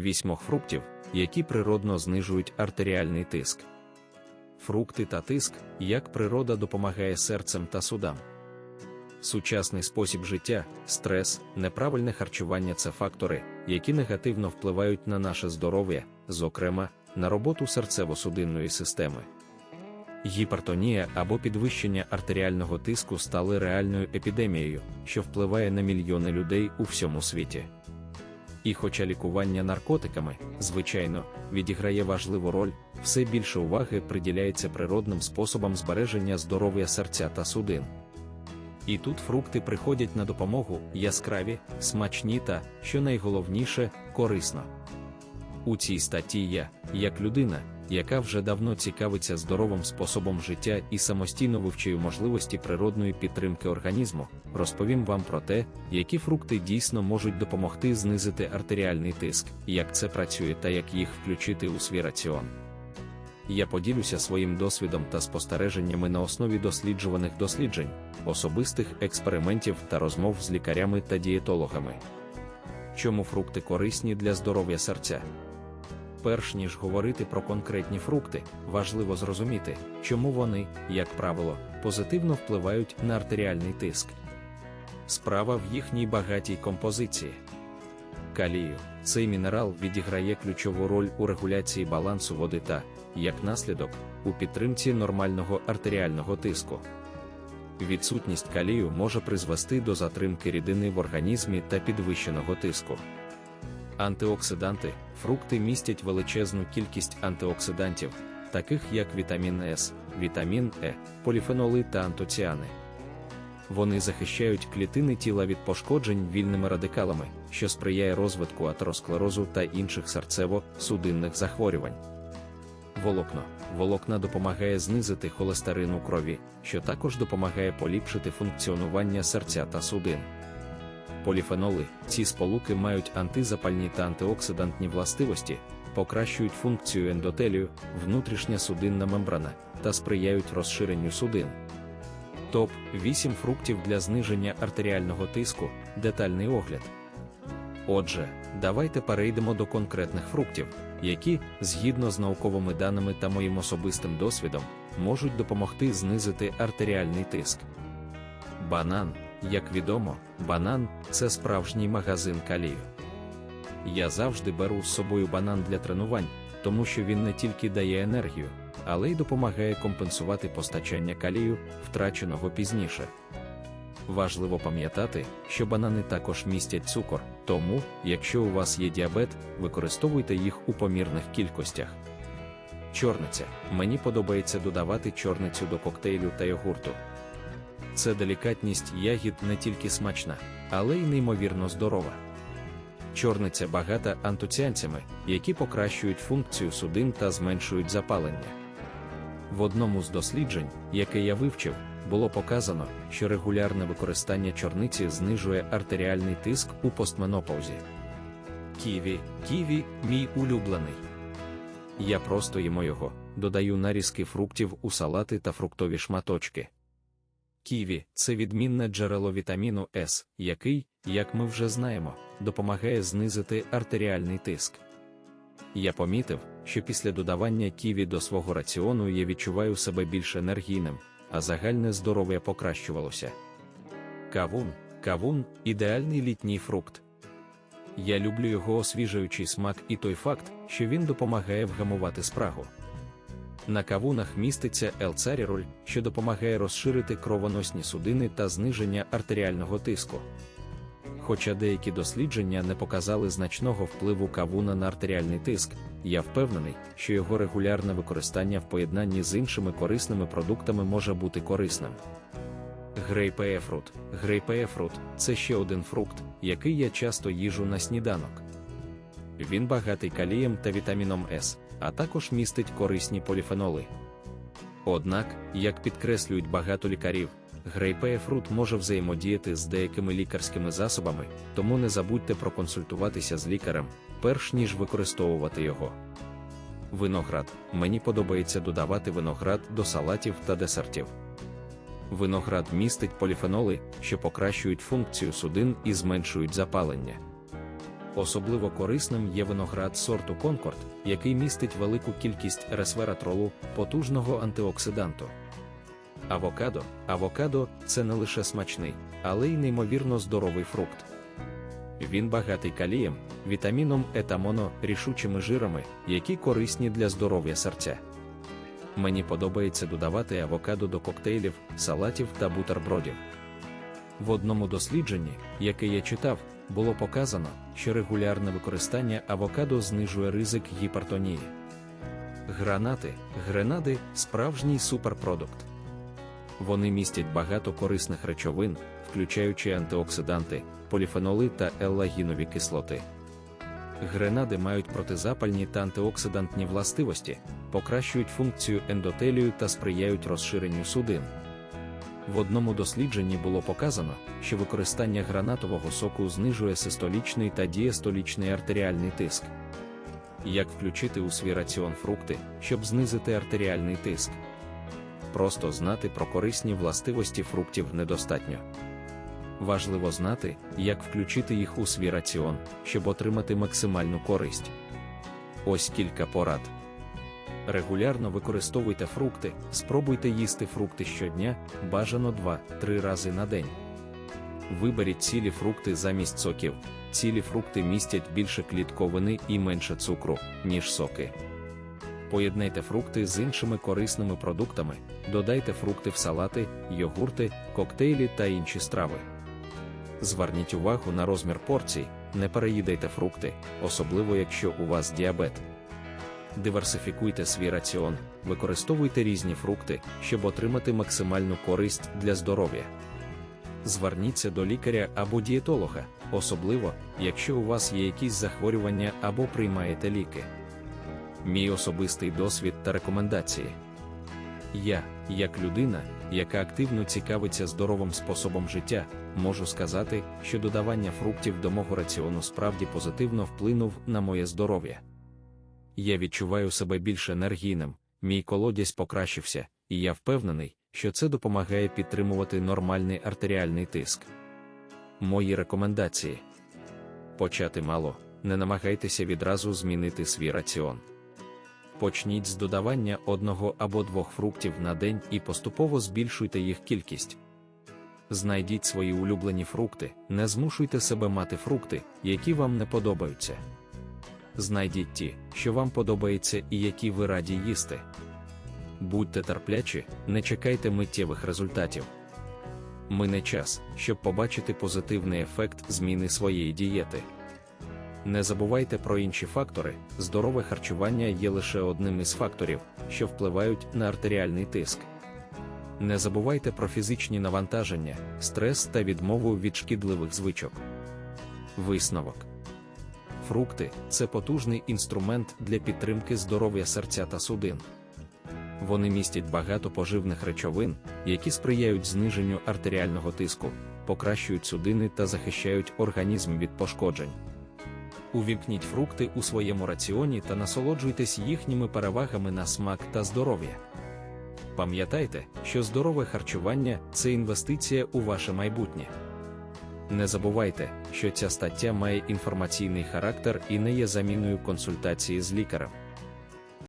вісьмох фруктів, які природно знижують артеріальний тиск. Фрукти та тиск, як природа допомагає серцем та судам. Сучасний спосіб життя, стрес, неправильне харчування це фактори, які негативно впливають на наше здоров'я, зокрема, на роботу серцево-судинної системи. Гіпертонія або підвищення артеріального тиску стали реальною епідемією, що впливає на мільйони людей у всьому світі. І хоча лікування наркотиками, звичайно, відіграє важливу роль, все більше уваги приділяється природним способам збереження здоров'я серця та судин. І тут фрукти приходять на допомогу яскраві, смачні та, що найголовніше, корисно. У цій статті я, як людина, яка вже давно цікавиться здоровим способом життя і самостійно вивчує можливості природної підтримки організму, розповім вам про те, які фрукти дійсно можуть допомогти знизити артеріальний тиск, як це працює та як їх включити у свій раціон. Я поділюся своїм досвідом та спостереженнями на основі досліджуваних досліджень, особистих експериментів та розмов з лікарями та дієтологами. Чому фрукти корисні для здоров'я серця? Перш ніж говорити про конкретні фрукти, важливо зрозуміти, чому вони, як правило, позитивно впливають на артеріальний тиск. Справа в їхній багатій композиції. Калію цей мінерал відіграє ключову роль у регуляції балансу води та, як наслідок, у підтримці нормального артеріального тиску. Відсутність калію може призвести до затримки рідини в організмі та підвищеного тиску. Антиоксиданти, фрукти містять величезну кількість антиоксидантів, таких як вітамін С, вітамін Е, поліфеноли та антоціани. Вони захищають клітини тіла від пошкоджень вільними радикалами, що сприяє розвитку атеросклерозу та інших серцево-судинних захворювань. Волокно. Волокна допомагає знизити холестерин у крові, що також допомагає поліпшити функціонування серця та судин. Поліфеноли ці сполуки мають антизапальні та антиоксидантні властивості, покращують функцію ендотелію, внутрішня судинна мембрана та сприяють розширенню судин. Топ 8 фруктів для зниження артеріального тиску, детальний огляд. Отже, давайте перейдемо до конкретних фруктів, які, згідно з науковими даними та моїм особистим досвідом, можуть допомогти знизити артеріальний тиск. Банан, як відомо, банан це справжній магазин калію. Я завжди беру з собою банан для тренувань, тому що він не тільки дає енергію, але й допомагає компенсувати постачання калію, втраченого пізніше. Важливо пам'ятати, що банани також містять цукор, тому, якщо у вас є діабет, використовуйте їх у помірних кількостях. Чорниця. Мені подобається додавати чорницю до коктейлю та йогурту. Це делікатність ягід не тільки смачна, але й неймовірно здорова. Чорниця багата антоціанцями, які покращують функцію судин та зменшують запалення. В одному з досліджень, яке я вивчив, було показано, що регулярне використання чорниці знижує артеріальний тиск у постменопаузі. Ківі, ківі мій улюблений. Я просто їмо його, додаю нарізки фруктів у салати та фруктові шматочки. Ківі це відмінне джерело вітаміну С, який, як ми вже знаємо, допомагає знизити артеріальний тиск. Я помітив, що після додавання ківі до свого раціону я відчуваю себе більш енергійним, а загальне здоров'я покращувалося. Кавун, кавун ідеальний літній фрукт. Я люблю його освіжаючий смак і той факт, що він допомагає вгамувати спрагу. На кавунах міститься елцаріроль, що допомагає розширити кровоносні судини та зниження артеріального тиску. Хоча деякі дослідження не показали значного впливу кавуна на артеріальний тиск, я впевнений, що його регулярне використання в поєднанні з іншими корисними продуктами може бути корисним. Грейпеефрут. Грейпеефрут це ще один фрукт, який я часто їжу на сніданок. Він багатий калієм та вітаміном С, а також містить корисні поліфеноли. Однак, як підкреслюють багато лікарів, грейпеефрут може взаємодіяти з деякими лікарськими засобами, тому не забудьте проконсультуватися з лікарем, перш ніж використовувати його. Виноград. Мені подобається додавати виноград до салатів та десертів. Виноград містить поліфеноли, що покращують функцію судин і зменшують запалення. Особливо корисним є виноград сорту Конкорд, який містить велику кількість ресвератролу, потужного антиоксиданту. Авокадо Авокадо це не лише смачний, але й неймовірно здоровий фрукт. Він багатий калієм, вітаміном етамоно, рішучими жирами, які корисні для здоров'я серця. Мені подобається додавати авокадо до коктейлів, салатів та бутербродів. В одному дослідженні, яке я читав, було показано, що регулярне використання авокадо знижує ризик гіпертонії. Гранати, гренади справжній суперпродукт. Вони містять багато корисних речовин, включаючи антиоксиданти, поліфеноли та еллагінові кислоти. Гренади мають протизапальні та антиоксидантні властивості, покращують функцію ендотелію та сприяють розширенню судин. В одному дослідженні було показано, що використання гранатового соку знижує систолічний та діастолічний артеріальний тиск. Як включити у свій раціон фрукти, щоб знизити артеріальний тиск? Просто знати про корисні властивості фруктів недостатньо. Важливо знати, як включити їх у свій раціон, щоб отримати максимальну користь. Ось кілька порад. Регулярно використовуйте фрукти, спробуйте їсти фрукти щодня, бажано 2-3 рази на день. Виберіть цілі фрукти замість соків. Цілі фрукти містять більше клітковини і менше цукру, ніж соки. Поєднайте фрукти з іншими корисними продуктами, додайте фрукти в салати, йогурти, коктейлі та інші страви. Зверніть увагу на розмір порцій, не переїдайте фрукти, особливо якщо у вас діабет. Диверсифікуйте свій раціон, використовуйте різні фрукти, щоб отримати максимальну користь для здоров'я. Зверніться до лікаря або дієтолога, особливо, якщо у вас є якісь захворювання або приймаєте ліки. Мій особистий досвід та рекомендації. Я, як людина, яка активно цікавиться здоровим способом життя, можу сказати, що додавання фруктів до мого раціону справді позитивно вплинув на моє здоров'я. Я відчуваю себе більш енергійним, мій колодязь покращився, і я впевнений, що це допомагає підтримувати нормальний артеріальний тиск. Мої рекомендації почати мало, не намагайтеся відразу змінити свій раціон. Почніть з додавання одного або двох фруктів на день і поступово збільшуйте їх кількість. Знайдіть свої улюблені фрукти, не змушуйте себе мати фрукти, які вам не подобаються. Знайдіть ті, що вам подобається і які ви раді їсти. Будьте терплячі, не чекайте миттєвих результатів. Мине час, щоб побачити позитивний ефект зміни своєї дієти. Не забувайте про інші фактори, здорове харчування є лише одним із факторів, що впливають на артеріальний тиск. Не забувайте про фізичні навантаження, стрес та відмову від шкідливих звичок. Висновок Фрукти це потужний інструмент для підтримки здоров'я серця та судин. Вони містять багато поживних речовин, які сприяють зниженню артеріального тиску, покращують судини та захищають організм від пошкоджень. Увімкніть фрукти у своєму раціоні та насолоджуйтесь їхніми перевагами на смак та здоров'я. Пам'ятайте, що здорове харчування це інвестиція у ваше майбутнє. Не забувайте, що ця стаття має інформаційний характер і не є заміною консультації з лікарем.